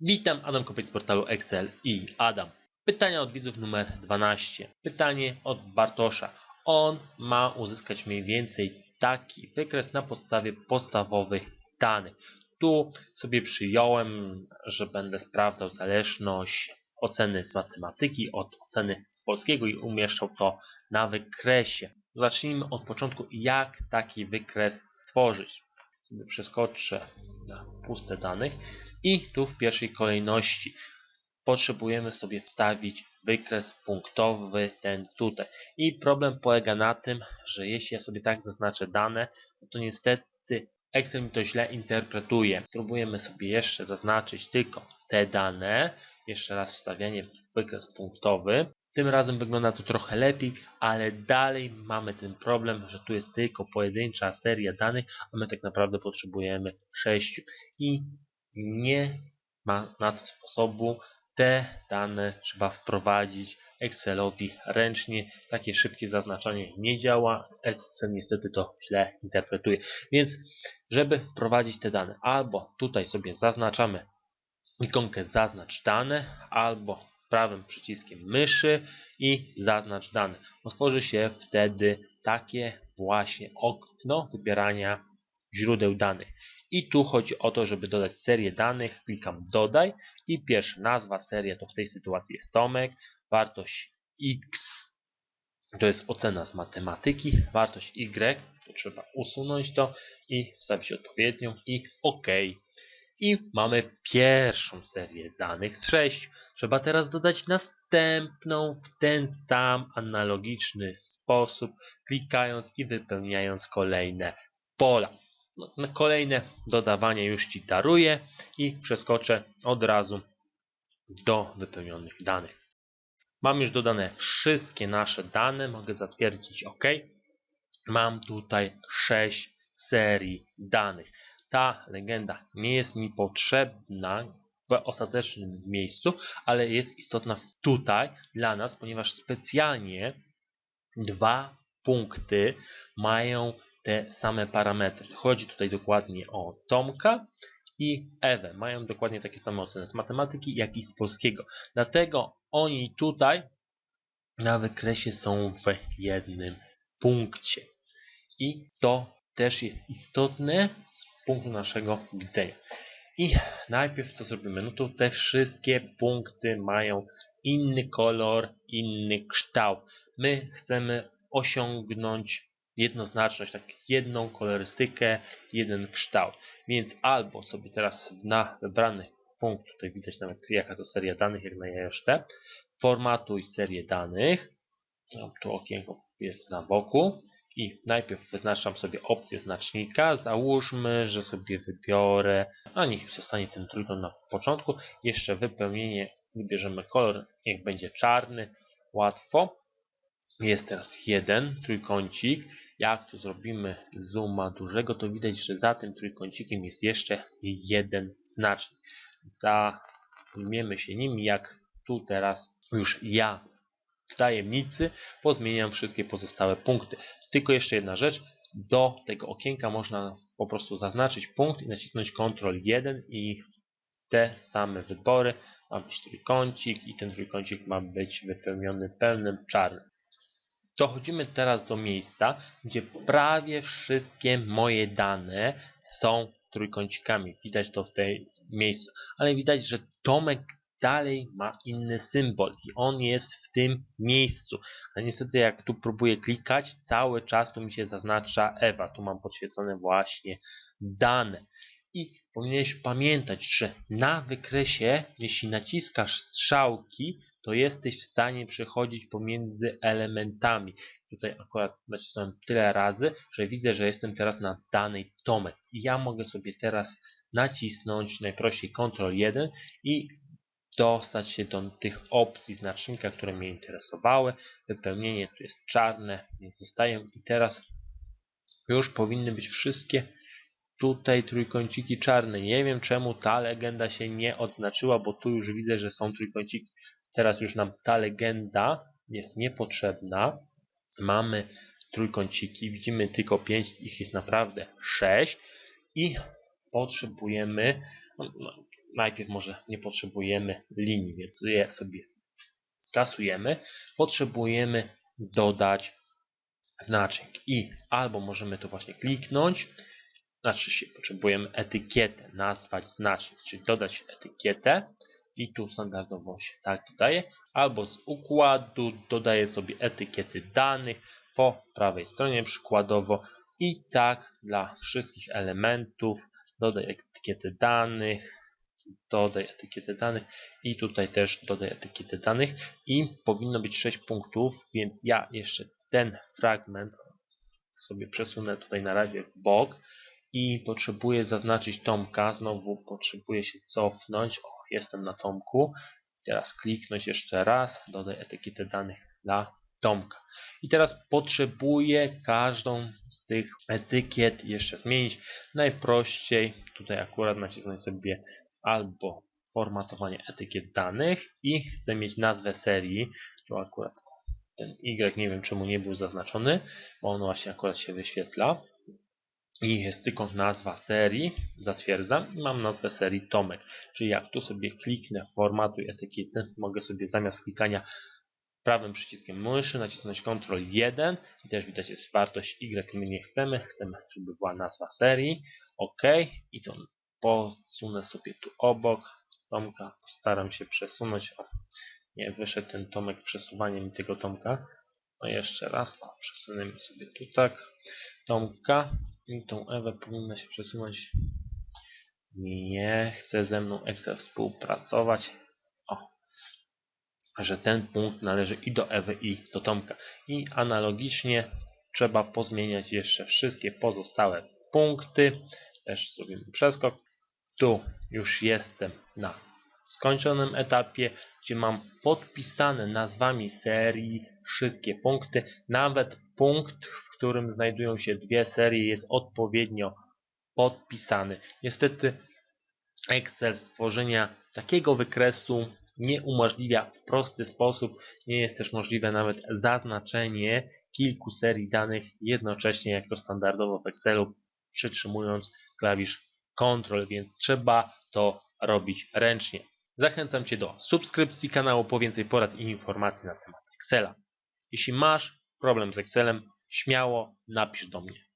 Witam, Adam Kopiec z portalu Excel i Adam. Pytania od widzów numer 12. Pytanie od Bartosza. On ma uzyskać mniej więcej taki wykres na podstawie podstawowych danych. Tu sobie przyjąłem, że będę sprawdzał zależność oceny z matematyki od oceny z polskiego i umieszczał to na wykresie. Zacznijmy od początku, jak taki wykres stworzyć. Przeskoczę na puste danych i tu w pierwszej kolejności potrzebujemy sobie wstawić wykres punktowy, ten tutaj. I problem polega na tym, że jeśli ja sobie tak zaznaczę dane, no to niestety Excel mi to źle interpretuje. Próbujemy sobie jeszcze zaznaczyć tylko te dane. Jeszcze raz wstawianie wykres punktowy. Tym razem wygląda to trochę lepiej, ale dalej mamy ten problem, że tu jest tylko pojedyncza seria danych, a my tak naprawdę potrzebujemy 6 i nie ma na to sposobu. Te dane trzeba wprowadzić Excelowi ręcznie. Takie szybkie zaznaczanie nie działa. Excel niestety to źle interpretuje. Więc, żeby wprowadzić te dane, albo tutaj sobie zaznaczamy ikonkę zaznacz dane, albo prawym przyciskiem myszy i zaznacz dane. Otworzy się wtedy takie właśnie okno wybierania źródeł danych. I tu chodzi o to, żeby dodać serię danych. Klikam dodaj i pierwsza nazwa, seria to w tej sytuacji jest Tomek, wartość x to jest ocena z matematyki, wartość y to trzeba usunąć to i wstawić odpowiednią i OK. I mamy pierwszą serię danych z 6. Trzeba teraz dodać następną w ten sam analogiczny sposób, klikając i wypełniając kolejne pola. No, kolejne dodawanie już Ci daruję i przeskoczę od razu do wypełnionych danych. Mam już dodane wszystkie nasze dane, mogę zatwierdzić OK. Mam tutaj 6 serii danych. Ta legenda nie jest mi potrzebna w ostatecznym miejscu, ale jest istotna tutaj dla nas, ponieważ specjalnie dwa punkty mają te same parametry. Chodzi tutaj dokładnie o Tomka i Ewę. Mają dokładnie takie same oceny z matematyki, jak i z polskiego. Dlatego oni tutaj na wykresie są w jednym punkcie. I to też jest istotne z punktu naszego widzenia. I najpierw co zrobimy? No to te wszystkie punkty mają inny kolor, inny kształt. My chcemy osiągnąć jednoznaczność, tak jedną kolorystykę, jeden kształt. Więc albo sobie teraz na wybrany punkt, tutaj widać nawet jaka to seria danych, jak na JST, formatuj serię danych, tu okienko jest na boku. I najpierw wyznaczam sobie opcję znacznika, załóżmy, że sobie wybiorę, a niech zostanie ten trójkąt na początku, jeszcze wypełnienie, wybierzemy kolor, niech będzie czarny, łatwo, jest teraz jeden trójkącik. Jak tu zrobimy zooma dużego, to widać, że za tym trójkącikiem jest jeszcze jeden znacznik. Zajmiemy się nim, jak tu teraz już ja w tajemnicy pozmieniam wszystkie pozostałe punkty. Tylko jeszcze jedna rzecz. Do tego okienka można po prostu zaznaczyć punkt i nacisnąć Ctrl 1 i te same wybory. Ma być trójkącik i ten trójkącik ma być wypełniony pełnym czarnym. Dochodzimy teraz do miejsca, gdzie prawie wszystkie moje dane są trójkącikami. Widać to w tej miejscu, ale widać, że Tomek dalej ma inny symbol i on jest w tym miejscu. A niestety jak tu próbuję klikać, cały czas tu mi się zaznacza Ewa. Tu mam podświetlone właśnie dane. I powinieneś pamiętać, że na wykresie, jeśli naciskasz strzałki, to jesteś w stanie przechodzić pomiędzy elementami. Tutaj akurat nacisnąłem tyle razy, że widzę, że jestem teraz na danej Tomek. I ja mogę sobie teraz nacisnąć najprościej Ctrl 1 i dostać się do tych opcji znacznika, które mnie interesowały. Wypełnienie tu jest czarne, więc zostają i teraz już powinny być wszystkie tutaj trójkąciki czarne. Nie wiem czemu ta legenda się nie odznaczyła, bo tu już widzę, że są trójkąciki. Teraz już nam ta legenda jest niepotrzebna. Mamy trójkąciki, widzimy tylko 5, ich jest naprawdę 6 i potrzebujemy, no, no, najpierw może nie potrzebujemy linii, więc je sobie skasujemy. Potrzebujemy dodać znacznik i albo możemy to właśnie kliknąć, znaczy się potrzebujemy etykietę, nazwać znacznik, czyli dodać etykietę i tu standardowo się tak dodaje, albo z układu dodaję sobie etykiety danych po prawej stronie przykładowo i tak dla wszystkich elementów dodaj etykiety danych, dodaj etykietę danych i tutaj też dodaj etykietę danych i powinno być 6 punktów, więc ja jeszcze ten fragment sobie przesunę tutaj na razie w bok i potrzebuję zaznaczyć Tomka, znowu potrzebuję się cofnąć, o jestem na Tomku, teraz kliknąć jeszcze raz, dodaj etykietę danych dla Tomka. I teraz potrzebuję każdą z tych etykiet jeszcze zmienić. Najprościej tutaj akurat nacisnąć sobie albo formatowanie etykiet danych i chcę mieć nazwę serii. Tu akurat ten Y nie wiem czemu nie był zaznaczony, bo on właśnie akurat się wyświetla. I jest tylko nazwa serii, zatwierdzam mam nazwę serii Tomek. Czyli jak tu sobie kliknę formatuj etykiety, mogę sobie zamiast klikania prawym przyciskiem myszy nacisnąć Ctrl 1 i też widać jest wartość Y, my nie chcemy, chcemy, żeby była nazwa serii, OK i to posunę sobie tu obok Tomka, postaram się przesunąć, o, nie wyszedł ten Tomek przesuwaniem tego Tomka, no jeszcze raz, o, przesuniemy sobie tu tak, Tomka i tą Ewę powinna się przesunąć, nie chce ze mną Excel współpracować, że ten punkt należy i do Ewy i do Tomka. I analogicznie trzeba pozmieniać jeszcze wszystkie pozostałe punkty. Też zrobimy przeskok. Tu już jestem na skończonym etapie, gdzie mam podpisane nazwami serii wszystkie punkty. Nawet punkt, w którym znajdują się dwie serie jest odpowiednio podpisany. Niestety Excel stworzenia takiego wykresu nie umożliwia w prosty sposób, nie jest też możliwe nawet zaznaczenie kilku serii danych jednocześnie, jak to standardowo w Excelu, przytrzymując klawisz Ctrl, więc trzeba to robić ręcznie. Zachęcam Cię do subskrypcji kanału po więcej porad i informacji na temat Excela. Jeśli masz problem z Excelem, śmiało napisz do mnie.